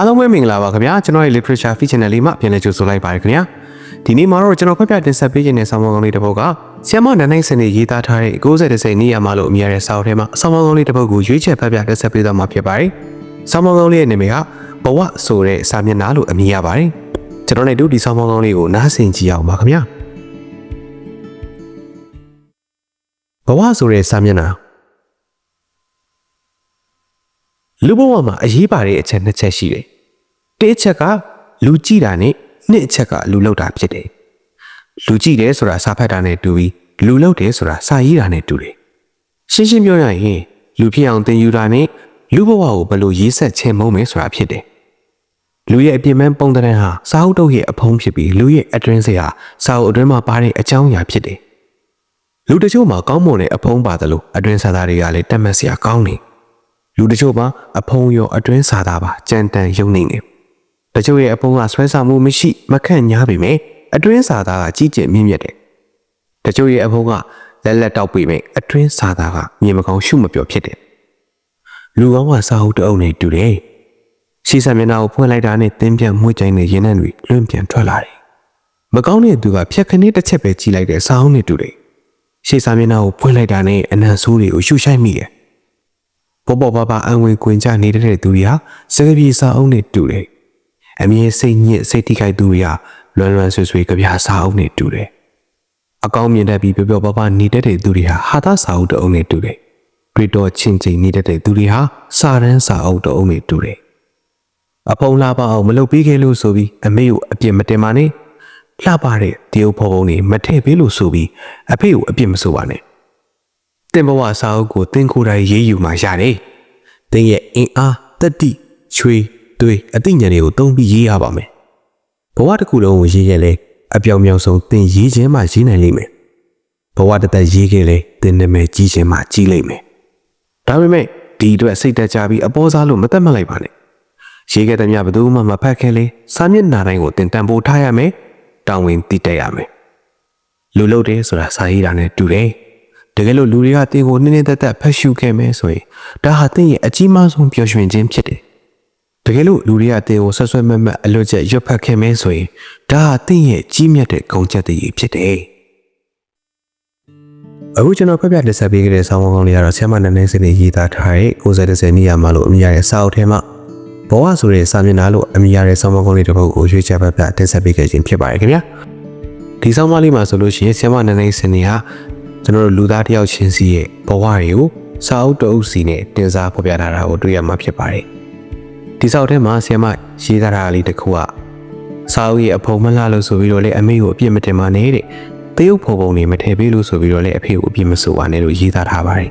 အားလုံးပဲမင်္ဂလာပါခင်ဗျာကျွန်တော်ရဲ့ literature feature channel လေးမှာပြန်လည်ကြိုဆိုလိုက်ပါရခင်ဗျာဒီနေ့မှာတော့ကျွန်တော်ဖတ်ပြတင်ဆက်ပေးခြင်းတဲ့ဆောင်းပါးကောင်းလေးတစ်ပုဒ်ကဆီယမနန်းနိုင်စနေရေးသားထားတဲ့60တဲ့စိနေရမှာလို့အမည်ရတဲ့စာအုပ်ထဲမှာဆောင်းပါးကောင်းလေးတစ်ပုဒ်ကိုရွေးချယ်ဖတ်ပြတင်ဆက်ပေးသွားမှာဖြစ်ပါတယ်ဆောင်းပါးကောင်းလေးရဲ့နာမည်ကဘဝဆိုတဲ့စာမျက်နှာလို့အမည်ရပါတယ်ကျွန်တော်နဲ့တို့ဒီဆောင်းပါးကောင်းလေးကိုနားဆင်ကြည့်အောင်ပါခင်ဗျာဘဝဆိုတဲ့စာမျက်နှာလူဘဝမှာအရေးပါတဲ့အချက်နှစ်ချက်ရှိတယ်။ တစ်အချက်ကလူကြည့်တာနဲ့နှစ်အချက်ကလူလောက်တာဖြစ်တယ်။လူကြည့်တယ်ဆိုတာစာဖတ်တာနဲ့တူပြီးလူလောက်တယ်ဆိုတာစာရေးတာနဲ့တူတယ်။ရှင်းရှင်းပြောရရင်လူဖြစ်အောင်သင်ယူတာနဲ့လူဘဝကိုဘယ်လိုရေးဆက်ချင်မုန်းမယ်ဆိုတာဖြစ်တယ်။လူရဲ့အပြစ်မဲ့ပုံသဏ္ဍာန်ဟာစာအုပ်တုပ်ရဲ့အဖုံးဖြစ်ပြီးလူရဲ့အတွင်းစေဟာစာအုပ်အတွင်းမှာပါတဲ့အကြောင်းအရာဖြစ်တယ်။လူတချို့မှာကောင်းမွန်တဲ့အဖုံးပါတယ်လို့အတွင်းစာသားတွေကလည်းတတ်မှတ်စရာကောင်းတယ်။လူတချို့မှာအဖုံးရောအတွင်းစာသားပါကြမ်းတမ်းယုံနေတယ်။ တချို့ရဲ့အဖုံးကဆွဲဆောင်မှုမရှိမခန့်ညားပေမဲ့အတွင်းစာသားကကြီးကျယ်မြင့်မြတ်တယ်။တချို့ရဲ့အဖုံးကလက်လက်တောက်ပေမဲ့အတွင်းစာသားကမြင်မကောင်းရှုမပြောဖြစ်တယ်။လူကောင်းကစာအုပ်တအုပ်နဲ့တူတယ်။ရှေ့ဆက်မျက်နှာကိုဖွင့်လိုက်တာနဲ့တင်းပြန်မွှေ့ကြိုင်းတဲ့ရင်းနှံတွေလွင့်ပြန်ထွက်လာတယ်။မကောင်းတဲ့သူကဖြက်ခနဲ့တစ်ချက်ပဲကြည့်လိုက်တဲ့စာအုပ်နဲ့တူတယ်။ရှေ့စာမျက်နှာကိုဖွင့်လိုက်တာနဲ့အနံဆိုးတွေကိုရှုရှိုက်မိတယ်။ပေါ်ပေါ်ပါပါအံဝင်ခွင်ကြနေတဲ့သူတွေဟာစကားပြေစာအုပ်နဲ့တူတယ်။ အမြဲစိတ်ညစ်စိတ်ထိခိုက်သူတွေဟာလွန်လွန်ဆွေဆွေကြပြာစာအုပ်နဲ့တူတယ်။အကောင်းမြင်တတ်ပြီးပျော်ပျော်ပါပါနေတဲ့သူတွေဟာဟာသစာအုပ်တအုပ်နဲ့တူတယ်။တွေ့တော့ချင်းချင်းနေတဲ့သူတွေဟာစာရန်စာအုပ်တအုပ်နဲ့တူတယ်။အဖုံလှပအောင်မလုပ်ပြီးခဲ့လို့ဆိုပြီးအမေကိုအပြစ်မတင်ပါနဲ့။လှပတဲ့တရုပ်ဖော်ပုံတွေမထည့်ပေးလို့ဆိုပြီးအဖေကိုအပြစ်မဆိုပါနဲ့။တင်ဘဝစာအုပ်ကိုတင်ကိုယ်တိုင်ရေးယူမှရတယ်။တင်ရဲ့အင်အားတတိချွေ သွေးအသိဉာဏ်တွေကိုသုံးပြီးရေးရပါမယ်။ဘဝတစ်ခုလုံးကိုရေးခဲ့လဲအပြောင်ပြောင်ဆုံးတင်ရေးခြင်းမှရေးနိုင်လိမ့်မယ်။ဘဝတစ်သက်ရေးခဲ့လဲတင်နာမည်ကြီးခြင်းမှကြီးလိမ့်မယ်။ဒါပေမဲ့ဒီအတွက်စိတ်တက်ကြပြီးအပေါ်စားလို့မသက်မလိုက်ပါနဲ့။ရေးခဲ့တဲ့မြဘယ်သူမှမဖတ်ခဲလေစာမျက်နှာတိုင်းကိုတင်တန်ဖိုးထားရမယ်။တောင်းဝင်တည်တက်ရမယ်။လူလို့တယ်ဆိုတာစာရေးတာနဲ့တူတယ်။တကယ်လို့လူတွေကတင်ကိုနင်းနေသက်သက်ဖတ်ရှုခဲ့မယ်ဆိုရင်ဒါဟာတင်ရဲ့အကြီးမားဆုံးပျော်ရွှင်ခြင်းဖြစ်တယ်။ တကယ်လို့လူတွေကတင်ကိုဆွဆွဲမက်မက်အလွတ်ကျက်ရွတ်ဖတ်ခဲ့မယ်ဆိုရင်ဒါဟာတင်ရဲ့ကြီးမြတ်တဲ့ဂုဏ်ချက်တည်းဖြစ်တယ်။အခုကျွန်တော်ဖတ်ပြလက်ဆက်ပေးခဲ့တဲ့ဆောင်းပါးကောင်းလေးကတော့ဆ iam မနန်းနေစနေရေးသားထားတဲ့60နေရာမှာလို့အမည်ရတဲ့စာအုပ်ထဲမှာဘဝဆိုတဲ့စာမျက်နှာလို့အမည်ရတဲ့ဆောင်းပါးကောင်းလေးတစ်ပုဒ်ကိုရွေးချယ်ဖတ်ပြတင်ဆက်ပေးခဲ့ခြင်းဖြစ်ပါတယ်ခင်ဗျာ။ဒီဆောင်းပါးလေးမှာဆိုလို့ရှိရင်ဆ iam မနန်းနေစနေဟာကျွန်တော်တို့လူသားတစ်ယောက်ချင်းစီရဲ့ဘဝတွေကိုစာအုပ်တအုပ်စီနဲ့တင်စားဖော်ပြထားတာကိုတွေ့ရမှာဖြစ်ပါတယ်။ ဒီဆောက်ထဲမှာဆ iam မရေးသားတာလေးတစ်ခုကစာအုပ်ရဲ့အဖုံမလှလို့ဆိုပြီးတော့လေအမေကိုအပြစ်မတင်ပါနဲ့တဲ့တရုပ်ဖော်ပုံတွေမထည့်ပေးလို့ဆိုပြီးတော့လေအဖေကိုအပြစ်မဆိုပါနဲ့လို့ရေးသားထားပါတယ်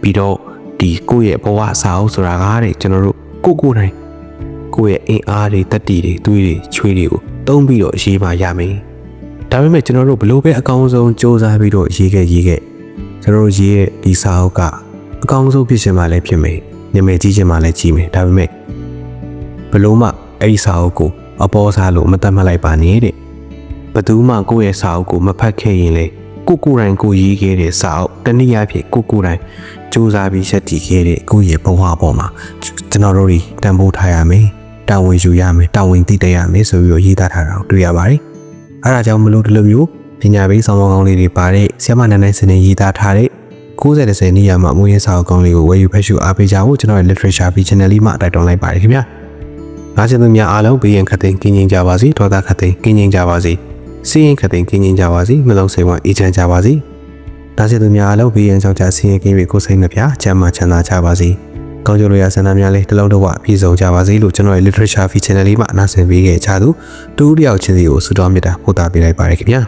ပြီးတော့ဒီကိုယ့်ရဲ့ဘဝစာအုပ်ဆိုတာကတဲ့ကျွန်တော်တို့ကိုကိုယ်တိုင်ကိုယ့်ရဲ့အင်အားတွေတက်တီတွေသွေးတွေချွေးတွေကိုတုံးပြီးတော့ရေးမှရမယ်ဒါပေမဲ့ကျွန်တော်တို့ဘလို့ပဲအကောင်းဆုံးစ조사ပြီးတော့ရေးခဲ့ရေးခဲ့ကျွန်တော်တို့ရေးရဲ့ဒီစာအုပ်ကအကောင်းဆုံးဖြစ်ရှင်မှလည်းဖြစ်မယ်နာမည်ကြီးခြင်းမှလည်းကြီးမယ်ဒါပေမဲ့ ဘလို့မှအဲ့ဒီစာအုပ်ကိုအပေါ်စားလို့မတတ်မှတ်လိုက်ပါနဲ့တဲ့ဘသူမှကိုယ့်ရဲ့စာအုပ်ကိုမဖတ်ခဲ့ရင်လေကိုကိုယ်တိုင်ကိုရေးခဲ့တဲ့စာအုပ်တနည်းအားဖြင့်ကိုကိုယ်တိုင်စူးစမ်းပြီးဆက်တည်ခဲ့တဲ့ကိုယ့်ရဲ့ဘဝပေါ်မှာကျွန်တော်တို့တွေတန်ဖိုးထားရမယ်တာဝန်ယူရမယ်တာဝန်သိတဲ့ရမယ်ဆိုပြီးတော့ရေးသားထားတာကိုတွေ့ရပါတယ်အဲဒါကြောင့်မလို့ဒီလိုမျိုးပညာပေးဆောင်းပါးကောင်းလေးတွေပါတဲ့ဆ iam မနန်းနိုင်စနေရေးသားထားတဲ့90နေရာမှာအမွေးရစာအုပ်ကောင်းလေးကိုဝယ်ယူဖတ်ရှုအားပေးကြဖို့ကျွန်တော်ရဲ့ literature B channel လေးမှာတိုက်တွန်းလိုက်ပါတယ်ခင်ဗျာ ငါးချင်သူများအားလုံးဘေးရန်ခတ်သိမ်းကင်းငြိမ်းကြပါစေဒေါသခတ်သိမ်းကင်းငြိမ်းကြပါစေစီးရင်ခတ်သိမ်းကင်းငြိမ်းကြပါစေနှလုံးစိမ်ဝအေးချမ်းကြပါစေဒါချင်သူများအားလုံးဘေးရန်ကြောင့်ကြဆင်းရဲကင်းပြီးကိုယ်စိတ်နှပြချမ်းသာချမ်းသာကြပါစေကောင်းကျိုးလိုရာဆန္ဒများလေးတစ်လုံးတစ်ဝပြည့်စုံကြပါစေလို့ကျွန်တော်ရဲ့ literature feature channel လေးမှာအနားဆင်ပေးခဲ့ကြသူတူတယောက်ချင်းစီကိုဆုတောင်းမေတ္တာပို့သပေးလိုက်ပါရခင်ဗျာ